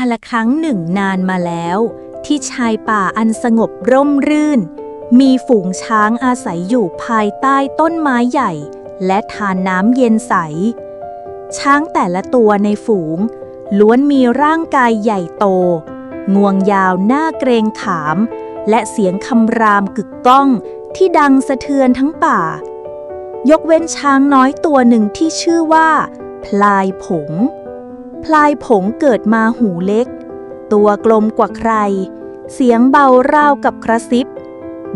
าละครั้งหนึ่งนานมาแล้ว ที่ชายป่าอันสงบร่มรื่น มีฝูงช้างอาศัยอยู่ภายใต้ต้นไม้ใหญ่ และทานน้ำเย็นใส ช้างแต่ละตัวในฝูง ล้วนมีร่างกายใหญ่โต งวงยาวหน้าเกรงขาม และเสียงคำรามกึกก้องที่ดังสะเทือนทั้งป่า ยกเว้นช้างน้อยตัวหนึ่งที่ชื่อว่า พลายผง พลายผงเกิดมาหูเล็ก ตัวกลมกว่าใคร เสียงเบาราวกับกระซิบ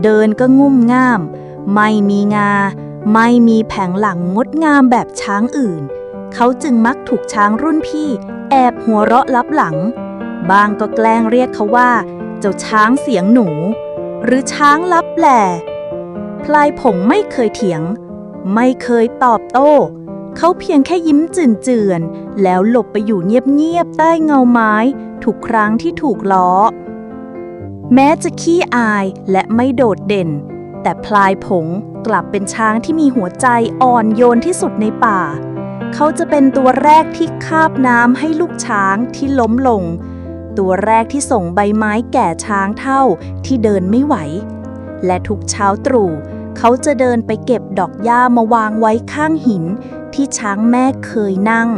เดินก็งุ่มง่าม ไม่มีงา ไม่มีแผงหลังงดงามแบบช้างอื่น เขาจึงมักถูกช้างรุ่นพี่ แอบหัวเราะลับหลัง บางก็แกล้งเรียกเขาว่า เจ้าช้างเสียงหนู หรือช้างลับแหล่พลายผงไม่เคยเถียง ไม่เคยตอบโต้ เขาเพียงแค่ยิ้มเจือนแล้วหลบไปอยู่เงียบๆใต้เงาไม้ ทุกครั้งที่ถูกล้อ แม้จะขี้อายและไม่โดดเด่น แต่พลายผงกลับเป็นช้างที่มีหัวใจอ่อนโยนที่สุดในป่า เขาจะเป็นตัวแรกที่คาบน้ำให้ลูกช้างที่ล้มลง ตัวแรกที่ส่งใบไม้แก่ช้างเท่าที่เดินไม่ไหว และทุกเช้าตรู่เขาจะเดินไปเก็บดอกหญ้ามาวางไว้ข้างหิน ที่ช้างแม่เคยนั่ง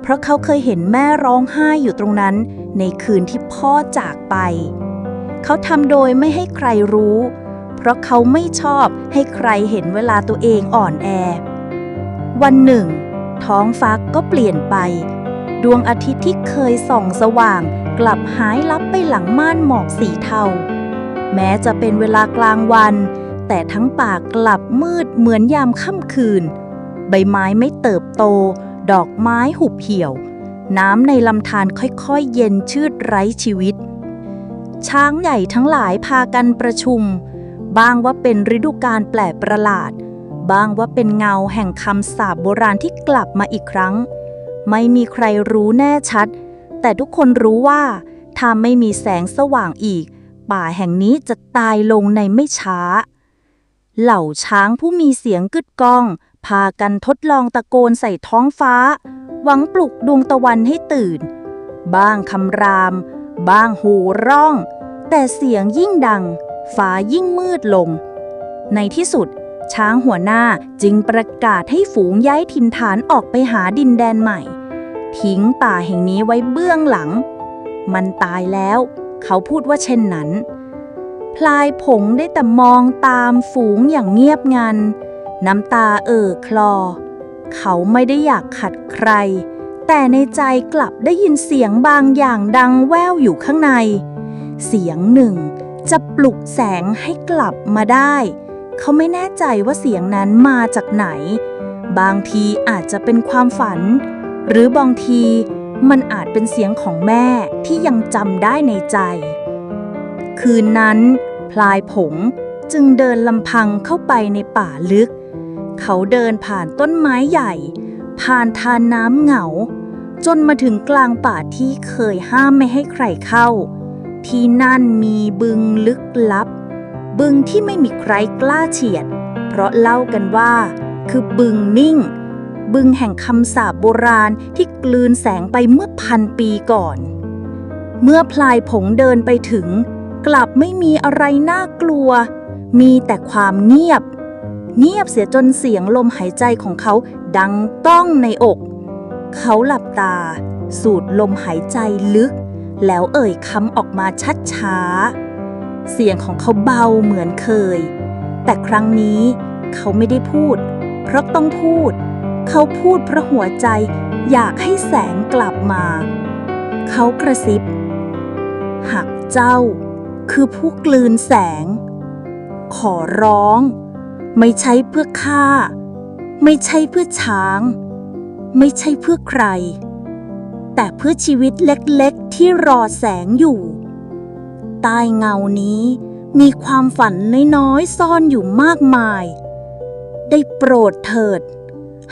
เพราะเขาเคยเห็นแม่ร้องไห้อยู่ตรงนั้น ในคืนที่พ่อจากไป เขาทำโดยไม่ให้ใครรู้ เพราะเขาไม่ชอบให้ใครเห็นเวลาตัวเองอ่อนแอ วันหนึ่ง ท้องฟ้าก็เปลี่ยนไป ดวงอาทิตย์ที่เคยส่องสว่าง กลับหายลับไปหลังม่านหมอกสีเทาแม้จะเป็นเวลากลางวัน แต่ทั้งป่ากลับมืดเหมือนยามค่ำคืน ใบไม้ไม่เติบโต ดอกไม้หุบเหี่ยว น้ำในลำธารค่อยๆ เย็นชืดไร้ชีวิต ช้างใหญ่ทั้งหลายพากันประชุม บ้างว่าเป็นฤดูกาลแปลกประหลาด บ้างว่าเป็นเงาแห่งคำสาปโบราณที่กลับมาอีกครั้ง ไม่มีใครรู้แน่ชัด แต่ทุกคนรู้ว่า ถ้าไม่มีแสงสว่างอีก ป่าแห่งนี้จะตายลงในไม่ช้า เหล่าช้างผู้มีเสียงกึดก้อง พากันทดลองตะโกนใส่ท้องฟ้า หวังปลุกดวงตะวันให้ตื่น บ้างคำราม บ้างโหูร้อง แต่เสียงยิ่งดัง ฟ้ายิ่งมืดลง ในที่สุด ช้างหัวหน้าจึงประกาศให้ฝูงย้ายถิ่นฐานออกไปหาดินแดนใหม่ ทิ้งป่าแห่งนี้ไว้เบื้องหลัง มันตายแล้ว เขาพูดว่าเช่นนั้น พลายผงได้แต่มองตามฝูงอย่างเงียบงัน น้ำตาเอ่อคลอ เขาไม่ได้อยากขัดใคร แต่ในใจกลับได้ยินเสียงบางอย่างดังแว่วอยู่ข้างใน เสียงหนึ่งจะปลุกแสงให้กลับมาได้ เขาไม่แน่ใจว่าเสียงนั้นมาจากไหน บางทีอาจจะเป็นความฝัน หรือบางทีมันอาจเป็นเสียงของแม่ที่ยังจำได้ในใจ คืนนั้น พลายผงจึงเดินลำพังเข้าไปในป่าลึก เขาเดินผ่านต้นไม้ใหญ่ ผ่านทานน้ำเหงา จนมาถึงกลางป่าที่เคยห้ามไม่ให้ใครเข้า ที่นั่นมีบึงลึกลับ บึงที่ไม่มีใครกล้าเฉียด เพราะเล่ากันว่า คือบึงนิ่ง บึงแห่งคำสาปโบราณที่กลืนแสงไปเมื่อพันปีก่อน เมื่อพลายผงเดินไปถึง กลับไม่มีอะไรน่ากลัว มีแต่ความเงียบ เงียบเสียจนเสียงลมหายใจของเขาดังก้องในอก เขาหลับตา สูดลมหายใจลึก แล้วเอ่ยคำออกมาชัดช้า เสียงของเขาเบาเหมือนเคย แต่ครั้งนี้เขาไม่ได้พูด เพราะต้องพูด เขาพูดเพราะหัวใจอยากให้แสงกลับมา เขากระซิบหากเจ้า คือผู้กลืนแสง ขอร้อง ไม่ใช่เพื่อข้าไม่ใช่เพื่อช้าง ไม่ใช่เพื่อใคร แต่เพื่อชีวิตเล็กๆที่รอแสงอยู่ ใต้เงานี้มีความฝันน้อยๆซ่อนอยู่มากมาย ได้โปรดเถิด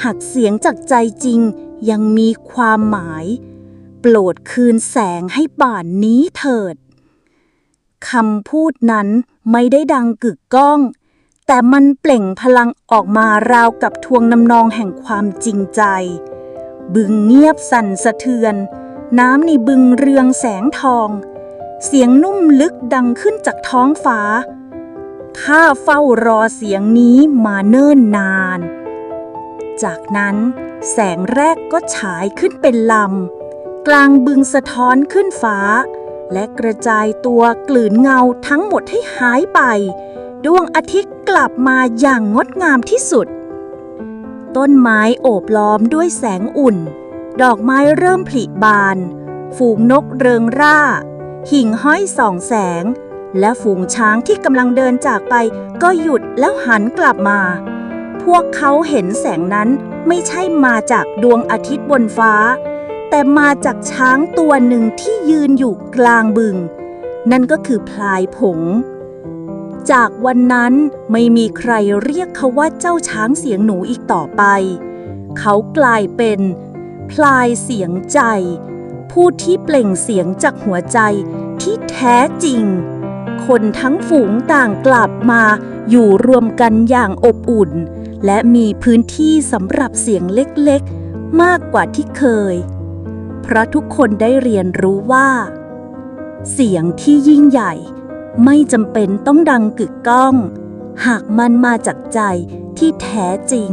หากเสียงจากใจจริงยังมีความหมาย โปรดคืนแสงให้ป่านนี้เถิดคำพูดนั้นไม่ได้ดังกึกก้อง แต่มันเปล่งพลังออกมาราวกับทวงนำนองแห่งความจริงใจ บึงเงียบสั่นสะเทือน น้ำในบึงเรืองแสงทอง เสียงนุ่มลึกดังขึ้นจากท้องฟ้า ข้าเฝ้ารอเสียงนี้มาเนิ่นนาน จากนั้นแสงแรกก็ฉายขึ้นเป็นลำ กลางบึงสะท้อนขึ้นฟ้า และกระจายตัวกลืนเงาทั้งหมดให้หายไป ดวงอาทิตย์กลับมาอย่างงดงามที่สุด ต้นไม้โอบล้อมด้วยแสงอุ่น ดอกไม้เริ่มผลิบาน ฝูงนกเริงร่า หิ่งห้อยส่องแสง และฝูงช้างที่กำลังเดินจากไปก็หยุดแล้วหันกลับมา พวกเขาเห็นแสงนั้นไม่ใช่มาจากดวงอาทิตย์บนฟ้า แต่มาจากช้างตัวหนึ่งที่ยืนอยู่กลางบึง นั่นก็คือพลายผง จากวันนั้นไม่มีใครเรียกเขาว่าเจ้าช้างเสียงหนูอีกต่อไป เขากลายเป็น พลายเสียงใจ ผู้ที่เปล่งเสียงจากหัวใจที่แท้จริง คนทั้งฝูงต่างกลับมาอยู่รวมกันอย่างอบอุ่น และมีพื้นที่สำหรับเสียงเล็กๆ มากกว่าที่เคย เพราะทุกคนได้เรียนรู้ว่า เสียงที่ยิ่งใหญ่ ไม่จำเป็นต้องดังกึกก้อง หากมันมาจากใจที่แท้จริง